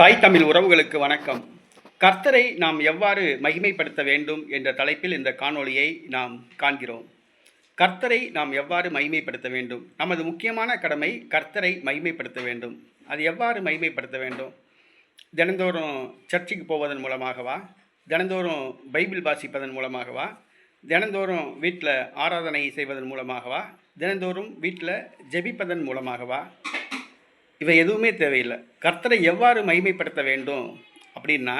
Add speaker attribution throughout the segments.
Speaker 1: தாய் தமிழ் உறவுகளுக்கு வணக்கம். கர்த்தரை நாம் எவ்வாறு மகிமைப்படுத்த வேண்டும் என்ற தலைப்பில் இந்த காணொளியை நாம் காண்கிறோம். கர்த்தரை நாம் எவ்வாறு மகிமைப்படுத்த வேண்டும்? நமது முக்கியமான கடமை கர்த்தரை மகிமைப்படுத்த வேண்டும். அது எவ்வாறு மகிமைப்படுத்த வேண்டும்? தினந்தோறும் சர்ச்சுக்கு போவதன் மூலமாகவா? தினந்தோறும் பைபிள் வாசிப்பதன் மூலமாகவா? தினந்தோறும் வீட்டில் ஆராதனை செய்வதன் மூலமாகவா? தினந்தோறும் வீட்டில் ஜெபிப்பதன் மூலமாகவா? இவை எதுவுமே தேவையில்லை. கர்த்தரை எவ்வாறு மகிமைப்படுத்த வேண்டும் அப்படின்னா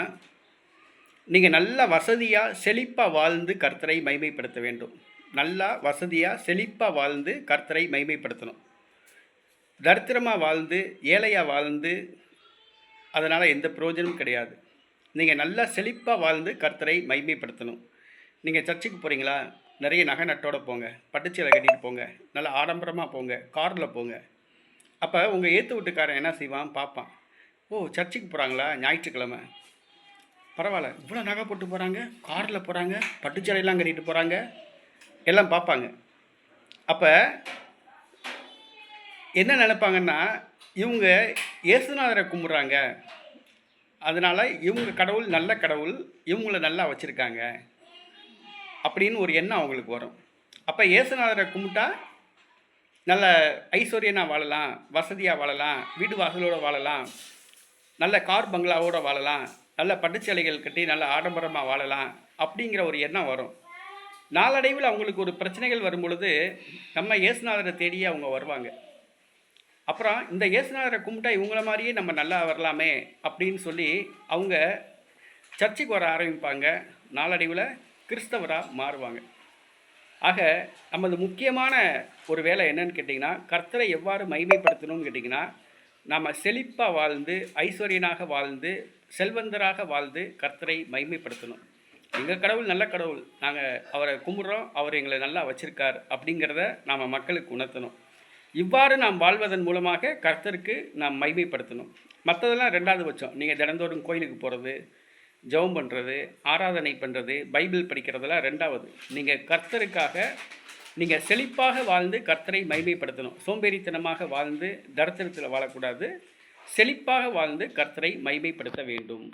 Speaker 1: நீங்கள் நல்லா வசதியாக செழிப்பாக வாழ்ந்து கர்த்தரை மகிமைப்படுத்த வேண்டும். நல்லா வசதியாக செழிப்பாக வாழ்ந்து கர்த்தரை மகிமைப்படுத்தணும். தரித்திரமாக வாழ்ந்து ஏழையாக வாழ்ந்து அதனால் எந்த பிரயோஜனமும் கிடையாது. நீங்கள் நல்லா செழிப்பாக வாழ்ந்து கர்த்தரை மகிமைப்படுத்தணும். நீங்கள் சர்ச்சுக்கு போகிறீங்களா நிறைய நகை நட்டோட போங்க பட்டுச்சீலை கட்டிட்டு போங்க நல்லா ஆடம்பரமாக போங்க காரில் போங்க. அப்போ உங்கள் ஏற்று வீட்டுக்காரன் என்ன செய்வான்? பார்ப்பான். ஓ சர்ச்சுக்கு போகிறாங்களா ஞாயிற்றுக்கிழமை. பரவாயில்ல. இவ்வளோ நகை போட்டு போகிறாங்க காரில் போகிறாங்க பட்டுச்சேலையெல்லாம் கட்டிட்டு போகிறாங்க எல்லாம் பார்ப்பாங்க. அப்போ என்ன நினைப்பாங்கன்னா இவங்க இயேசுநாதரை கும்பிட்றாங்க. அதனால் இவங்க கடவுள் நல்ல கடவுள் இவங்கள நல்லா வச்சுருக்காங்க. அப்படின்னு ஒரு எண்ணம் அவங்களுக்கு வரும். அப்போ இயேசுநாதரை கும்பிட்டா நல்ல ஐஸ்வர்யனாக வாழலாம் வசதியாக வாழலாம் வீடு வாசலோடு வாழலாம் நல்ல கார் பங்களாவோடு வாழலாம் நல்ல பட்டுச்சலைகள் கட்டி நல்ல ஆடம்பரமாக வாழலாம் அப்படிங்கிற ஒரு எண்ணம் வரும். நாளடைவில் அவங்களுக்கு ஒரு பிரச்சனைகள் வரும் பொழுது நம்ம இயேசுநாதரை தேடியே அவங்க வருவாங்க. அப்புறம் இந்த இயேசுநாதரை கும்பிட்டா இவங்கள மாதிரியே நம்ம நல்லா வரலாமே அப்படின்னு சொல்லி அவங்க சர்ச்சுக்கு வர ஆரம்பிப்பாங்க. நாளடைவில் கிறிஸ்தவராக மாறுவாங்க. ஆக நமது முக்கியமான ஒரு வேலை என்னன்னு கேட்டிங்கன்னா கர்த்தரை எவ்வாறு மைமைப்படுத்தணும்னு கேட்டிங்கன்னா நம்ம செழிப்பாக வாழ்ந்து ஐஸ்வர்யனாக வாழ்ந்து செல்வந்தராக வாழ்ந்து கர்த்தரை மைமைப்படுத்தணும் எங்கள் கடவுள் நல்ல கடவுள். நாங்கள் அவரை கும்பிட்றோம் அவர் எங்களை நல்லா வச்சுருக்கார் அப்படிங்கிறத நாம் மக்களுக்கு உணர்த்தணும். இவ்வாறு நாம் வாழ்வதன் மூலமாக கர்த்தருக்கு நாம் மைமைப்படுத்தணும் மற்றதெல்லாம் ரெண்டாவது பட்சம். நீங்கள் தினந்தோறும் கோயிலுக்கு போகிறது ஜெபம் பண்ணுறது ஆராதனை பண்ணுறது பைபிள் படிக்கிறதெல்லாம் ரெண்டாவது நீங்கள் கர்த்தருக்காக நீங்கள் செழிப்பாக வாழ்ந்து கர்த்தரை மைமைப்படுத்தணும் சோம்பேறித்தனமாக வாழ்ந்து தரித்திரத்தில் வாழக்கூடாது. செழிப்பாக வாழ்ந்து கர்த்தரை மைமைப்படுத்த வேண்டும்.